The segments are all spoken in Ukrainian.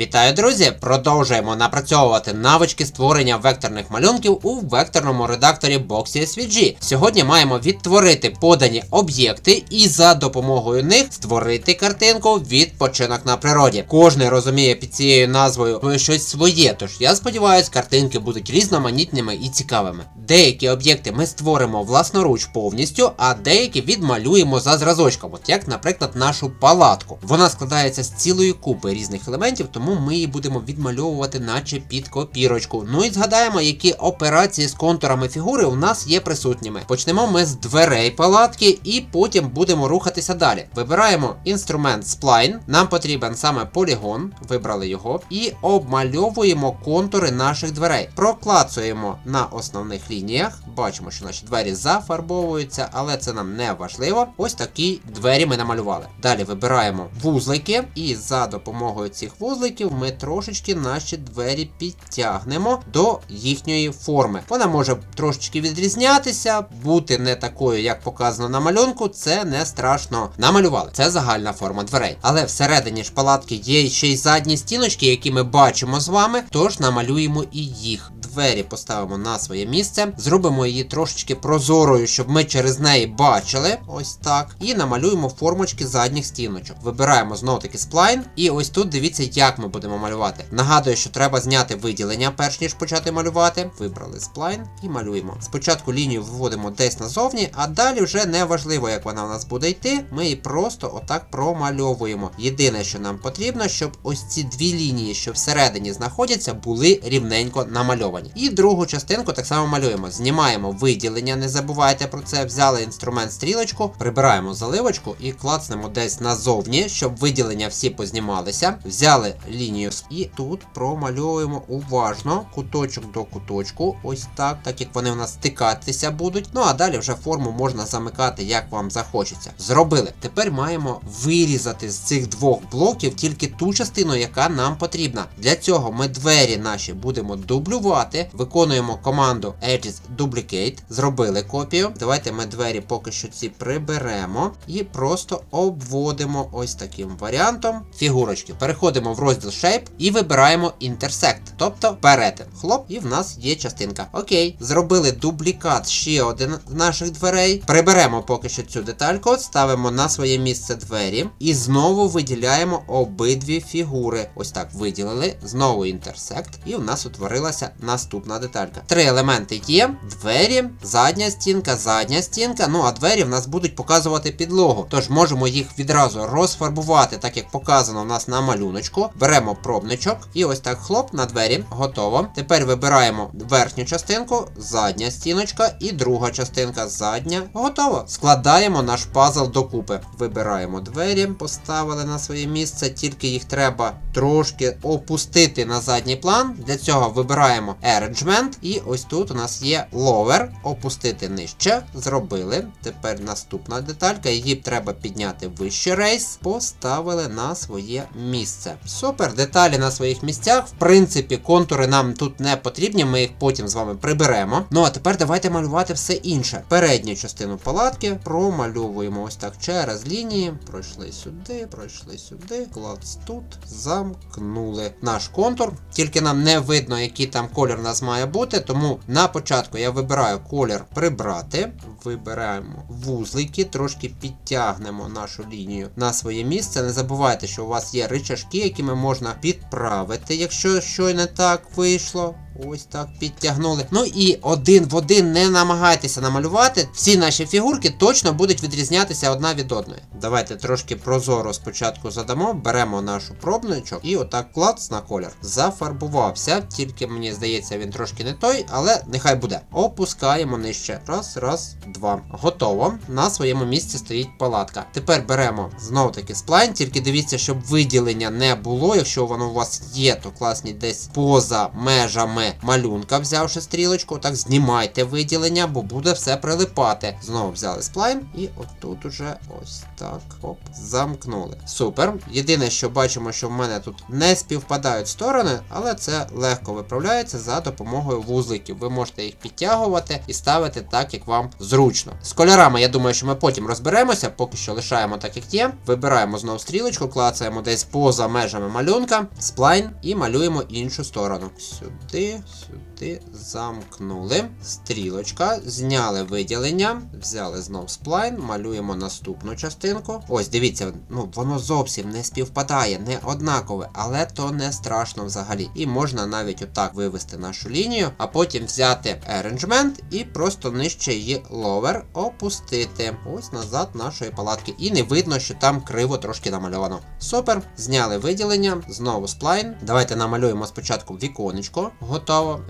Вітаю, друзі! Продовжуємо напрацьовувати навички створення векторних малюнків у векторному редакторі Boxy SVG. Сьогодні маємо відтворити подані об'єкти і за допомогою них створити картинку відпочинок на природі. Кожний розуміє під цією назвою щось своє, тож я сподіваюся, картинки будуть різноманітними і цікавими. Деякі об'єкти ми створимо власноруч повністю, а деякі відмалюємо за зразочком, от як, наприклад, нашу палатку. Вона складається з цілої купи різних елементів, тому ми її будемо відмальовувати, наче під копірочку. Ну і згадаємо, які операції з контурами фігури у нас є присутніми. Почнемо ми з дверей палатки і потім будемо рухатися далі. Вибираємо інструмент Spline. Нам потрібен саме полігон, вибрали його, і обмальовуємо контури наших дверей. Проклацуємо на основних лініях. Бачимо, що наші двері зафарбовуються, але це нам не важливо. Ось такі двері ми намалювали. Далі вибираємо вузлики, і за допомогою цих вузликів ми трошечки наші двері підтягнемо до їхньої форми. Вона може трошечки відрізнятися, бути не такою, як показано на малюнку, це не страшно. Намалювали. Це загальна форма дверей. Але всередині ж палатки є ще й задні стіночки, які ми бачимо з вами, тож намалюємо і їх. Двері поставимо на своє місце, зробимо її трошечки прозорою, щоб ми через неї бачили. Ось так. І намалюємо формочки задніх стіночок. Вибираємо знову таки сплайн. І ось тут дивіться, як ми будемо малювати. Нагадую, що треба зняти виділення, перш ніж почати малювати. Вибрали сплайн і малюємо. Спочатку лінію виводимо десь назовні, а далі вже не важливо, як вона у нас буде йти. Ми її просто отак промальовуємо. Єдине, що нам потрібно, щоб ось ці дві лінії, що всередині знаходяться, були рівненько намальовані. І другу частинку так само малюємо. Знімаємо виділення, не забувайте про це. Взяли інструмент стрілочку, прибираємо заливочку і клацнемо десь назовні, щоб виділення всі познімалися. Взяли лінію і тут промальовуємо уважно куточок до куточку. Ось так, так як вони в нас стикатися будуть. Ну а далі вже форму можна замикати, як вам захочеться. Зробили. Тепер маємо вирізати з цих двох блоків тільки ту частину, яка нам потрібна. Для цього ми двері наші будемо дублювати. Виконуємо команду Edges Duplicate. Зробили копію. Давайте ми двері поки що ці приберемо і просто обводимо ось таким варіантом фігурочки. Переходимо в розділ Shape і вибираємо Intersect, тобто перетин. Хлоп, і в нас є частинка. Окей, зробили дублікат ще один з наших дверей. Приберемо поки що цю детальку, ставимо на своє місце двері і знову виділяємо обидві фігури. Ось так виділили. Знову Intersect, і в нас утворилася наступна деталька. Три елементи є: двері, задня стінка, задня стінка. Ну а двері в нас будуть показувати підлогу. Тож можемо їх відразу розфарбувати, так як показано у нас на малюночку. Беремо пробничок і ось так хлоп на двері. Готово. Тепер вибираємо верхню частинку, задня стіночка і друга частинка задня. Готово. Складаємо наш пазл докупи. Вибираємо двері, поставили на своє місце, тільки їх треба трошки опустити на задній план. Для цього вибираємо Arrangement. І ось тут у нас є Lower. Опустити нижче. Зробили. Тепер наступна деталька. Її треба підняти вище рейс. Поставили на своє місце. Супер, деталі на своїх місцях. В принципі, контури нам тут не потрібні, ми їх потім з вами приберемо. Ну а тепер давайте малювати все інше. Передню частину палатки промальовуємо ось так через лінії. Пройшли сюди, пройшли сюди. Клац тут, замкнули наш контур. Тільки нам не видно, який там колір у нас має бути. Тому на початку я вибираю колір прибрати. Вибираємо вузлики, трошки підтягнемо нашу лінію на своє місце. Не забувайте, що у вас є рычажки, якими можна підправити, якщо що не так вийшло. Ось так підтягнули. Ну і один в один не намагайтеся намалювати. Всі наші фігурки точно будуть відрізнятися одна від одної. Давайте трошки прозоро спочатку задамо, беремо нашу пробничок і отак клац на колір. Зафарбувався, тільки мені здається, він трошки не той, але нехай буде. Опускаємо нижче. Раз, раз, два. Готово. На своєму місці стоїть палатка. Тепер беремо знову таки сплайн, тільки дивіться, щоб виділення не було. Якщо воно у вас є, то класні десь поза межами малюнка, взявши стрілочку, так знімайте виділення, бо буде все прилипати. Знову взяли сплайн і отут уже ось так оп, замкнули. Супер. Єдине, що бачимо, що в мене тут не співпадають сторони, але це легко виправляється за допомогою вузликів. Ви можете їх підтягувати і ставити так, як вам зручно. З кольорами, я думаю, що ми потім розберемося, поки що лишаємо так, як є. Вибираємо знову стрілочку, клацаємо десь поза межами малюнка, сплайн і малюємо іншу сторону. Сюди, сюди, замкнули. Стрілочка, зняли виділення, взяли знов сплайн, малюємо наступну частинку. Ось, дивіться, ну воно зовсім не співпадає, не однакове, але то не страшно взагалі. І можна навіть отак вивести нашу лінію, а потім взяти arrangement і просто нижче її lower опустити. Ось назад нашої палатки. І не видно, що там криво трошки намальовано. Супер, зняли виділення, знову сплайн. Давайте намалюємо спочатку віконечко. Готово.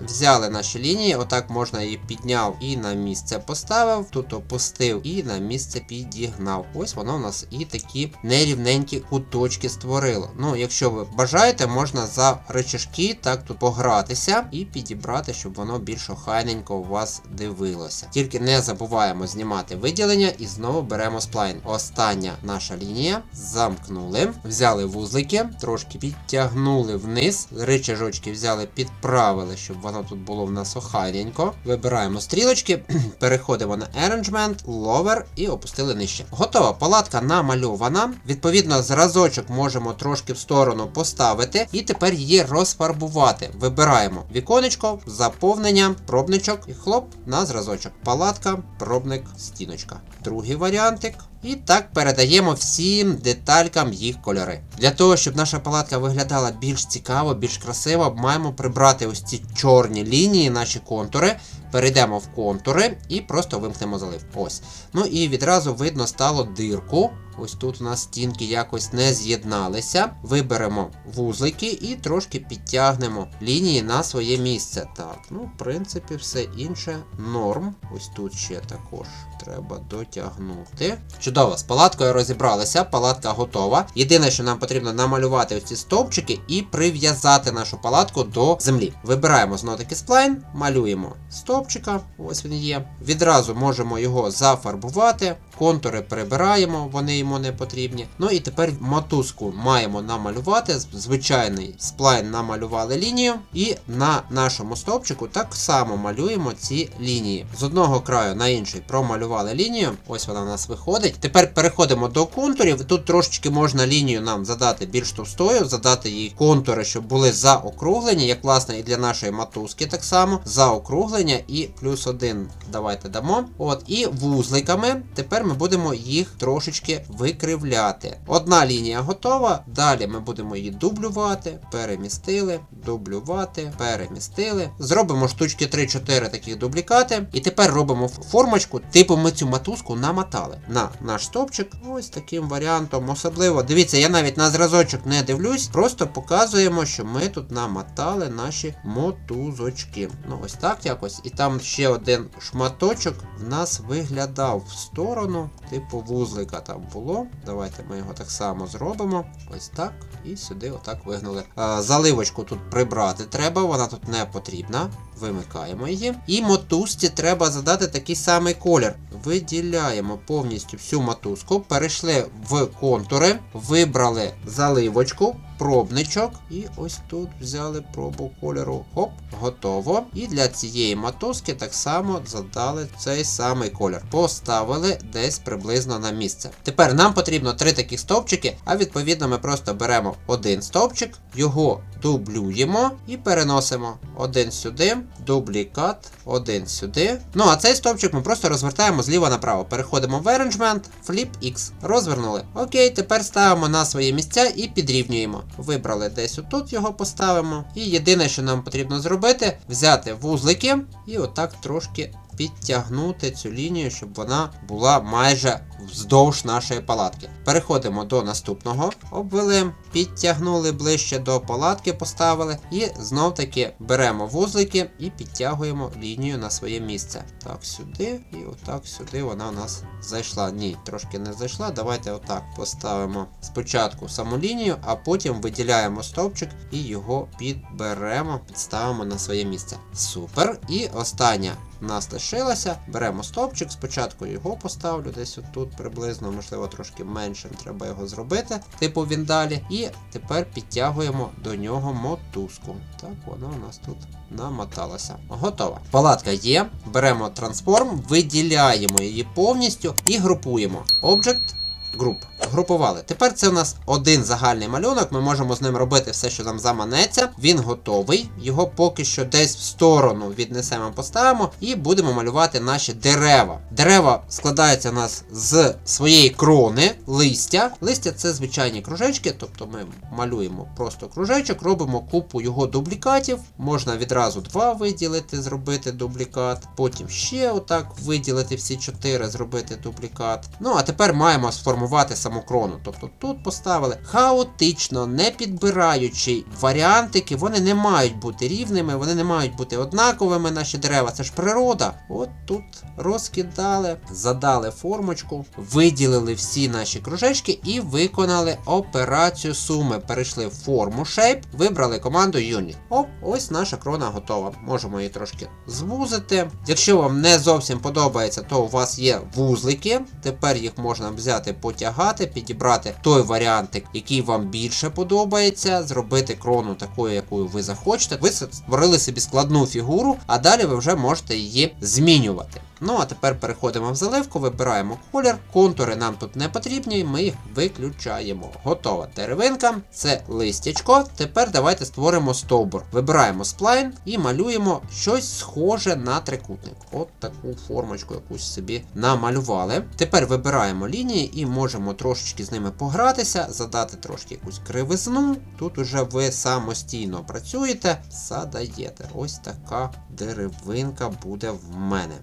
Взяли наші лінії, отак можна її підняв і на місце поставив. Тут опустив і на місце підігнав. Ось воно у нас і такі нерівненькі куточки створило. Ну, якщо ви бажаєте, можна за речашки так тут погратися і підібрати, щоб воно більш охайненько у вас дивилося. Тільки не забуваємо знімати виділення і знову беремо сплайн. Остання наша лінія. Замкнули, взяли вузлики, трошки підтягнули вниз. Ричажочки взяли, підправили, щоб воно тут було в нас охайненько. Вибираємо стрілочки, переходимо на Arrangement, Lower і опустили нижче. Готова, палатка намальована. Відповідно, зразочок можемо трошки в сторону поставити і тепер її розфарбувати. Вибираємо віконечко, заповнення, пробничок і хлоп на зразочок. Палатка, пробник, стіночка. Другий варіантик. І так передаємо всім деталькам їх кольори. Для того, щоб наша палатка виглядала більш цікаво, більш красиво, маємо прибрати ось ці чорні лінії, наші контури. Перейдемо в контури і просто вимкнемо залив. Ось. Ну і відразу видно стало дирку. Ось тут у нас стінки якось не з'єдналися. Виберемо вузлики і трошки підтягнемо лінії на своє місце. Так, ну, в принципі, все інше норм. Ось тут ще також треба дотягнути. Чудово, з палаткою розібралися, палатка готова. Єдине, що нам потрібно намалювати ось ці стовпчики і прив'язати нашу палатку до землі. Вибираємо знову таки сплайн, малюємо стовпчика, ось він є. Відразу можемо його зафарбувати. Контури прибираємо, вони йому не потрібні. Ну і тепер мотузку маємо намалювати. Звичайний сплайн намалювали лінію. І на нашому стовпчику так само малюємо ці лінії. З одного краю на інший промалювали лінію. Ось вона в нас виходить. Тепер переходимо до контурів. Тут трошечки можна лінію нам задати більш товстою, задати їй контури, щоб були заокруглені, як власне і для нашої мотузки так само. Заокруглення і плюс один давайте дамо. От, і вузликами. Тепер ми будемо їх трошечки викривляти. Одна лінія готова. Далі ми будемо її дублювати, перемістили, дублювати, перемістили. Зробимо штучки 3-4 таких дублікати. І тепер робимо формочку, типу ми цю матузку намотали на наш стовпчик. Ось таким варіантом. Особливо, дивіться, я навіть на зразочок не дивлюсь, просто показуємо, що ми тут намотали наші мотузочки. Ну, ось так якось. І там ще один шматочок в нас виглядав в сторону, типу вузлика там було. Давайте ми його так само зробимо. Ось так. І сюди отак вигнули. Заливочку тут прибрати треба, вона тут не потрібна. Вимикаємо її. І мотузці треба задати такий самий колір. Виділяємо повністю всю мотузку, перейшли в контури, вибрали заливочку, пробничок. І ось тут взяли пробу кольору. Хоп, готово. І для цієї мотузки так само задали цей самий колір. Поставили десь приблизно на місце. Тепер нам потрібно три таких стовпчики, а відповідно ми просто беремо один стовпчик, його дублюємо і переносимо один сюди, дублікат, один сюди. Ну а цей стовпчик ми просто розвертаємо зліва направо. Переходимо в Arrangement, Flip X. Розвернули. Окей, тепер ставимо на свої місця і підрівнюємо. Вибрали десь отут його поставимо. І єдине, що нам потрібно зробити, взяти вузлики і отак трошки підтягнути цю лінію, щоб вона була майже вздовж нашої палатки. Переходимо до наступного, обвели, підтягнули ближче до палатки, поставили, і знов таки беремо вузлики і підтягуємо лінію на своє місце. Так, сюди, і отак сюди вона у нас зайшла. Ні, трошки не зайшла. Давайте отак поставимо спочатку саму лінію, а потім виділяємо стовпчик і його підберемо, підставимо на своє місце. Супер. І остання в нас лишилася. Беремо стовпчик, спочатку його поставлю, десь отут приблизно, можливо, трошки менше треба його зробити, типу він далі. І тепер підтягуємо до нього мотузку. Так, вона у нас тут намоталася. Готова. Палатка є. Беремо трансформ, виділяємо її повністю і групуємо. Object Group. Групували. Тепер це у нас один загальний малюнок. Ми можемо з ним робити все, що нам заманеться. Він готовий. Його поки що десь в сторону віднесемо, поставимо і будемо малювати наші дерева. Дерева складаються у нас з своєї крони, листя. Листя це звичайні кружечки, тобто ми малюємо просто кружечок, робимо купу його дублікатів. Можна відразу два виділити, зробити дублікат. Потім ще отак виділити всі чотири, зробити дублікат. Ну а тепер маємо сформувати саму крону. Тобто тут поставили хаотично, не підбираючи варіантики, вони не мають бути рівними, вони не мають бути однаковими. Наші дерева, це ж природа. От тут розкидали, задали формочку, виділили всі наші кружечки і виконали операцію суми. Перейшли в форму Shape, вибрали команду Unit. Оп, ось наша крона готова. Можемо її трошки звузити. Якщо вам не зовсім подобається, то у вас є вузлики. Тепер їх можна взяти, потягати, підібрати той варіантик, який вам більше подобається, зробити крону такою, якою ви захочете. Ви створили собі складну фігуру, а далі ви вже можете її змінювати. Ну а тепер переходимо в заливку, вибираємо колір. Контури нам тут не потрібні, ми їх виключаємо. Готова деревинка, це листячко. Тепер давайте створимо стовбур. Вибираємо сплайн і малюємо щось схоже на трикутник. От таку формочку якусь собі намалювали. Тепер вибираємо лінії і можемо трошечки з ними погратися, задати трошки якусь кривизну. Тут уже ви самостійно працюєте, задаєте. Ось така деревинка буде в мене.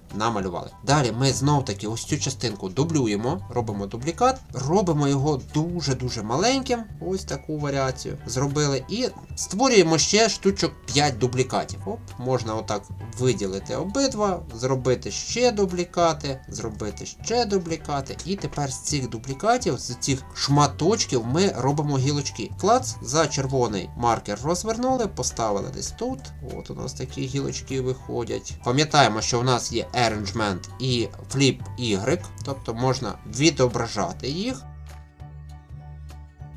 Намалювали. Далі ми знов таки ось цю частинку дублюємо, робимо дублікат, робимо його дуже-дуже маленьким. Ось таку варіацію зробили. І створюємо ще штучок 5 дублікатів. Оп, можна отак виділити обидва, зробити ще дублікати, зробити ще дублікати. І тепер з цих дублікатів, з цих шматочків, ми робимо гілочки. Клац за червоний маркер розвернули, поставили десь тут. От у нас такі гілочки виходять. Пам'ятаємо, що у нас є arrangement і flip Y, тобто можна відображати їх.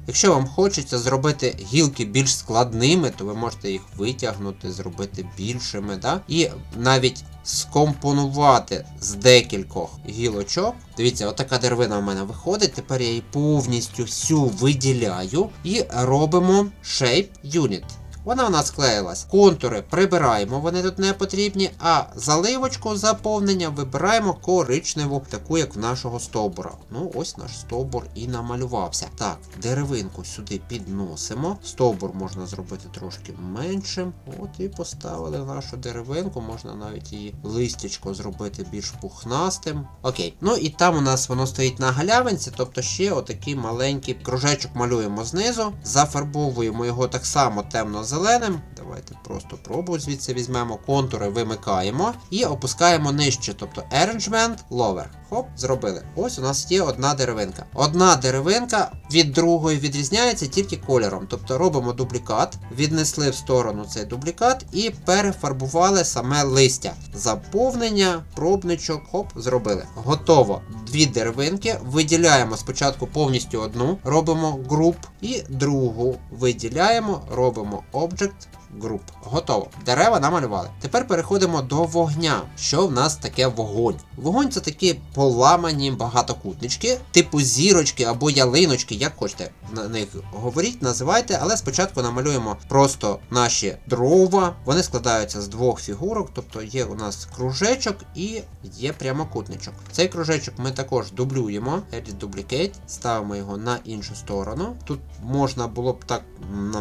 Якщо вам хочеться зробити гілки більш складними, то ви можете їх витягнути, зробити більшими, да? і навіть скомпонувати з декількох гілочок. Дивіться, отака деревина в мене виходить. Тепер я її повністю всю виділяю і робимо Shape Unit. Вона у нас склеїлась. Контури прибираємо, вони тут не потрібні, а заливочку заповнення вибираємо коричневу, таку як в нашого стовбура. Ну, ось наш стовбур і намалювався. Так, деревинку сюди підносимо. Стовбур можна зробити трошки меншим. От і поставили нашу деревинку, можна навіть її листячко зробити більш пухнастим. Окей. Ну і там у нас воно стоїть на галявинці, тобто ще отакий маленький кружечок малюємо знизу, зафарбовуємо його так само темно зеленим. Давайте просто пробу звідси візьмемо, контури вимикаємо і опускаємо нижче, тобто Arrangement Lower. Хоп, зробили. Ось у нас є одна деревинка. Одна деревинка від другої відрізняється тільки кольором. Тобто робимо дублікат, віднесли в сторону цей дублікат і перефарбували саме листя. Заповнення, пробничок, хоп, зробили. Готово. Дві деревинки. Виділяємо спочатку повністю одну, робимо груп і другу виділяємо, робимо Object груп. Готово. Дерева намалювали. Тепер переходимо до вогня. Що в нас таке вогонь? Вогонь це такі поламані багатокутнички, типу зірочки або ялиночки, як хочете на них говоріть, називайте, але спочатку намалюємо просто наші дрова. Вони складаються з двох фігурок, тобто є у нас кружечок і є прямокутничок. Цей кружечок ми також дублюємо, Edit Duplicate, ставимо його на іншу сторону. Тут можна було б так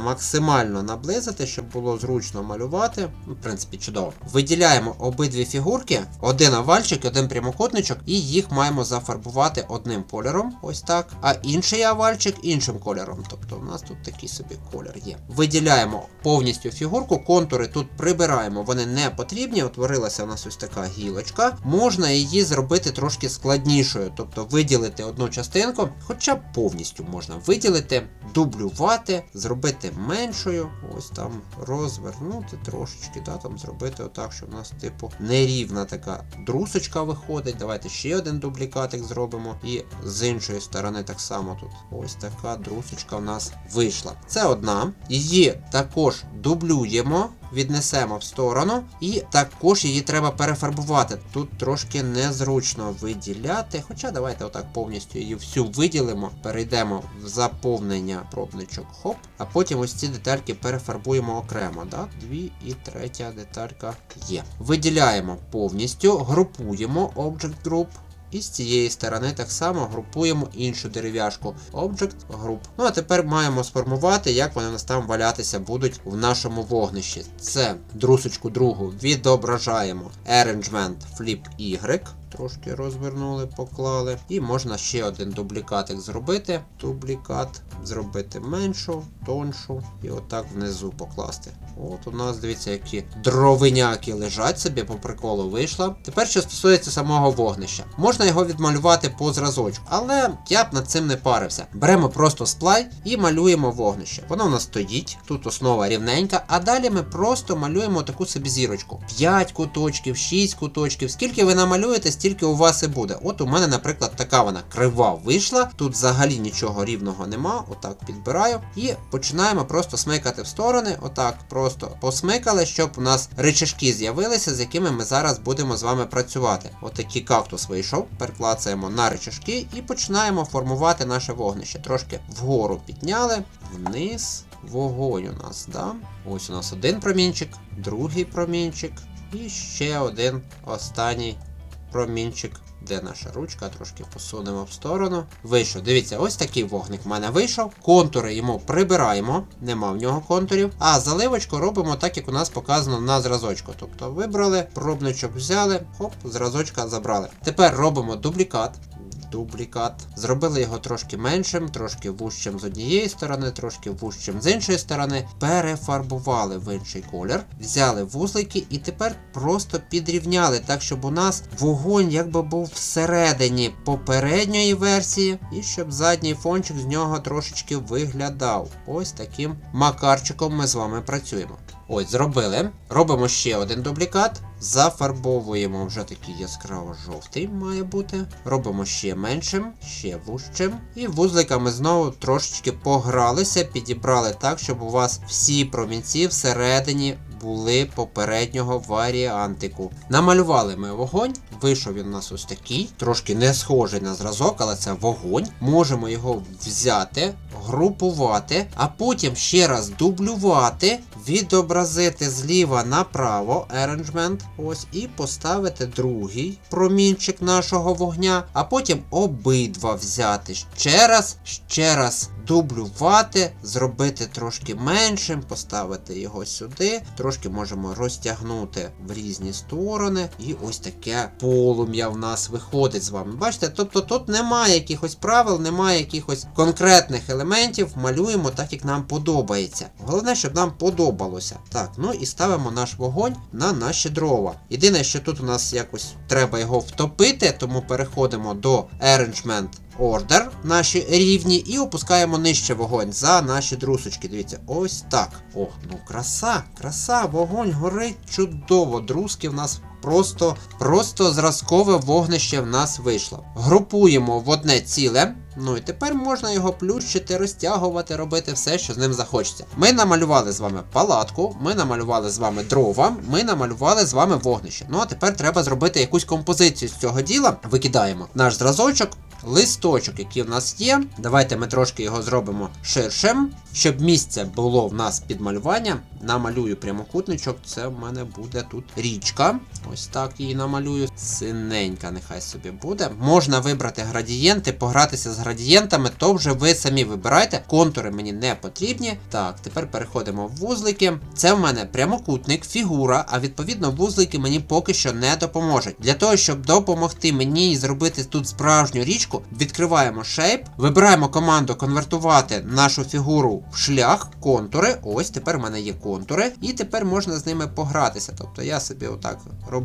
максимально наблизити, щоб було було зручно малювати. Ну, В принципі, чудово. Виділяємо обидві фігурки, один овальчик, один прямокутничок, і їх маємо зафарбувати одним кольором, ось так. А інший овальчик іншим кольором. Тобто у нас тут такий собі колір є. Виділяємо повністю фігурку, контури тут прибираємо, вони не потрібні. Утворилася у нас ось така гілочка. Можна її зробити трошки складнішою, тобто виділити одну частинку, хоча б повністю можна виділити, дублювати, зробити меншою, ось там розвернути трошечки, да, там зробити отак, що в нас, типу, нерівна така друсочка виходить. Давайте ще один дублікатик зробимо. І з іншої сторони так само тут ось така друсочка у нас вийшла. Це одна. Її також дублюємо. Віднесемо в сторону, і також її треба перефарбувати. Тут трошки незручно виділяти. Хоча давайте отак повністю її всю виділимо, перейдемо в заповнення пробничок, хоп, а потім ось ці детальки перефарбуємо окремо. Да? Дві і третя деталька є. Виділяємо повністю, групуємо Object Group. І з цієї сторони так само групуємо іншу дерев'яшку Object Group. Ну а тепер маємо сформувати, як вони у нас там валятися будуть в нашому вогнищі. Це друсочку другу відображаємо Arrangement Flip Y. Трошки розвернули, поклали. І можна ще один дублікатик зробити. Дублікат зробити меншу, тоншу і отак внизу покласти. От у нас, дивіться, які дровиняки лежать собі по приколу вийшло. Тепер, що стосується самого вогнища, можна його відмалювати по зразочку, але я б над цим не парився. Беремо просто сплай і малюємо вогнище. Воно у нас стоїть, тут основа рівненька, а далі ми просто малюємо таку собі зірочку. 5 куточків, 6 куточків. Скільки ви намалюєте, стільки у вас і буде. От у мене, наприклад, така вона крива вийшла. Тут взагалі нічого рівного нема. Отак підбираю. І починаємо просто смикати в сторони. Отак, просто посмикали, щоб у нас речашки з'явилися, з якими ми зараз будемо з вами працювати. Отакий кактус вийшов, переклацаємо на речашки і починаємо формувати наше вогнище. Трошки вгору підняли, вниз. Вогонь у нас, да? Ось у нас один промінчик, другий промінчик і ще один останній промінчик. Де наша ручка? Трошки посунемо в сторону. Вийшов. Дивіться, ось такий вогник в мене вийшов. Контури йому прибираємо, нема в нього контурів. А заливочку робимо так, як у нас показано на зразочку. Тобто вибрали, пробничок взяли, хоп, зразочка забрали. Тепер робимо дублікат. Дублікат. Зробили його трошки меншим, трошки вужчим з однієї сторони, трошки вужчим з іншої сторони. Перефарбували в інший колір, взяли вузлики і тепер просто підрівняли так, щоб у нас вогонь якби був всередині попередньої версії, і щоб задній фончик з нього трошечки виглядав. Ось таким макарчиком ми з вами працюємо. Ось, зробили. Робимо ще один дублікат. Зафарбовуємо вже такий яскраво-жовтий має бути. Робимо ще меншим, ще вужчим. І вузликами знову трошечки погралися, підібрали так, щоб у вас всі промінці всередині були попереднього варіантику. Намалювали ми вогонь, вийшов він у нас ось такий, трошки не схожий на зразок, але це вогонь. Можемо його взяти, групувати, а потім ще раз дублювати, відобразити зліва направо arrangement, ось, і поставити другий промінчик нашого вогня, а потім обидва взяти. Ще раз, ще раз дублювати, зробити трошки меншим, поставити його сюди, трошки можемо розтягнути в різні сторони, і ось таке полум'я в нас виходить з вами. Бачите, тобто тут немає якихось правил, немає якихось конкретних елементів, малюємо так, як нам подобається. Головне, щоб нам подобалося. Так, ну і ставимо наш вогонь на наші дрова. Єдине, що тут у нас якось треба його втопити, тому переходимо до Arrangement Order, наші рівні, і опускаємо нижче вогонь за наші друсочки. Дивіться, ось так. О, ну краса, краса, вогонь горить чудово. Друзки в нас просто, просто зразкове вогнище в нас вийшло. Групуємо в одне ціле. Ну і тепер можна його плющити, розтягувати, робити все, що з ним захочеться. Ми намалювали з вами палатку, ми намалювали з вами дрова, ми намалювали з вами вогнище. Ну а тепер треба зробити якусь композицію з цього діла. Викидаємо наш зразочок. листочок, який в нас є. Давайте ми трошки його зробимо ширшим, щоб місце було в нас під малювання. Намалюю прямокутничок. Це в мене буде тут річка. Ось так її намалюю. Синенька, нехай собі буде. Можна вибрати градієнти, погратися з градієнтами, то вже ви самі вибирайте. Контури мені не потрібні. Так, тепер переходимо в вузлики. Це в мене прямокутник, фігура, а відповідно вузлики мені поки що не допоможуть. Для того, щоб допомогти мені зробити тут справжню річку, відкриваємо shape, вибираємо команду конвертувати нашу фігуру в шлях, контури. Ось тепер в мене є контури, і тепер можна з ними погратися. Тобто я собі отак роблю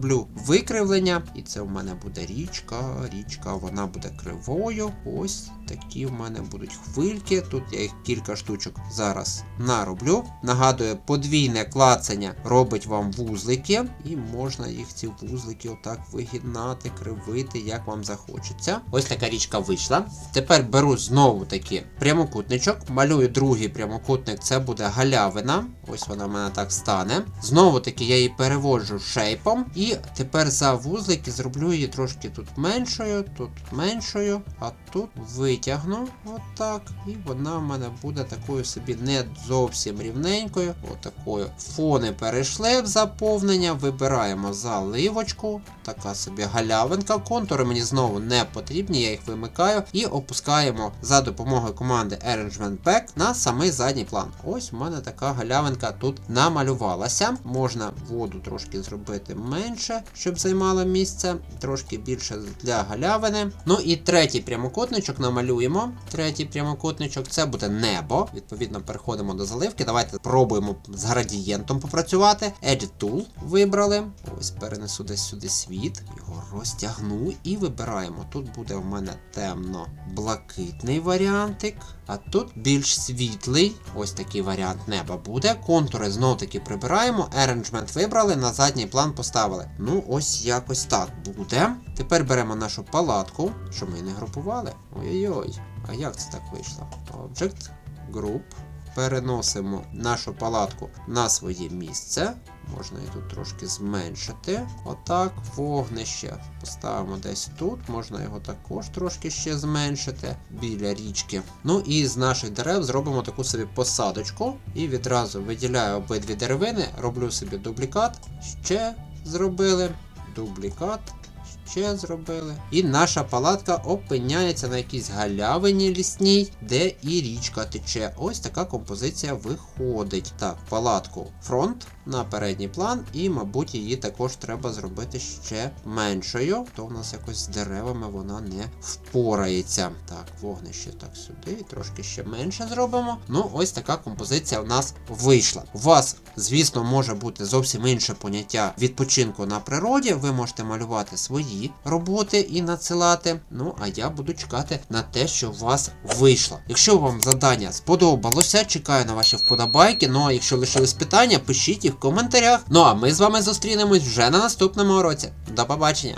викривлення, і це в мене буде річка, річка, вона буде кривою. Ось такі в мене будуть хвильки. Тут я їх кілька штучок зараз нароблю. Нагадую, подвійне клацання робить вам вузлики, і можна їх ці вузлики отак вигинати, кривити, як вам захочеться. Ось така річка вийшла. Тепер беру знову таки прямокутничок, малюю другий прямокутник, це буде галявина. Ось вона в мене так стане. Знову таки я її переводжу шейпом. І тепер за вузлики зроблю її трошки тут меншою, тут меншою, а тут витягну отак. І вона в мене буде такою собі не зовсім рівненькою. Отакою. Фони перейшли в заповнення. Вибираємо заливочку. Така собі галявинка. Контури мені знову не потрібні, я їх вимикаю. І опускаємо за допомогою команди Arrangement Pack на самий задній план. Ось у мене така галявинка тут намалювалася. Можна воду трошки зробити менше, щоб займала місце. Трошки більше для галявини. Ну і третій прямокутничок намалюємо. Третій прямокутничок це буде небо. Відповідно, переходимо до заливки. Давайте спробуємо з градієнтом попрацювати. Edit Tool вибрали. Ось перенесу десь сюди світ. Його розтягну і вибираємо. Тут буде в мене темно-блакитний варіантик. А тут більш світлий. Ось такий варіант неба буде. Контури знов таки прибираємо. Arrangement вибрали, на задній план поставили. Ну, ось якось так буде. Тепер беремо нашу палатку, що ми не групували. Ой-ой-ой. А як це так вийшло? Object, Group. Переносимо нашу палатку на своє місце. Можна її тут трошки зменшити. Отак, вогнище поставимо десь тут. Можна його також трошки ще зменшити біля річки. Ну і з наших дерев зробимо таку собі посадочку. І відразу виділяю обидві деревини, роблю собі дублікат. Ще зробили. Дублікат. Ще зробили. І наша палатка опиняється на якійсь галявині лісній, де і річка тече. Ось така композиція виходить. Так, палатку фронт на передній план, і, мабуть, її також треба зробити ще меншою. То в нас якось з деревами вона не впорається. Так, вогнище так сюди, трошки ще менше зробимо. Ну, ось така композиція в нас вийшла. У вас, звісно, може бути зовсім інше поняття відпочинку на природі. Ви можете малювати свої роботи і надсилати. Ну, а я буду чекати на те, що у вас вийшло. Якщо вам завдання сподобалося, чекаю на ваші вподобайки. Ну а якщо лишились питання, пишіть їх коментарях. Ну а ми з вами зустрінемось вже на наступному уроці. До побачення!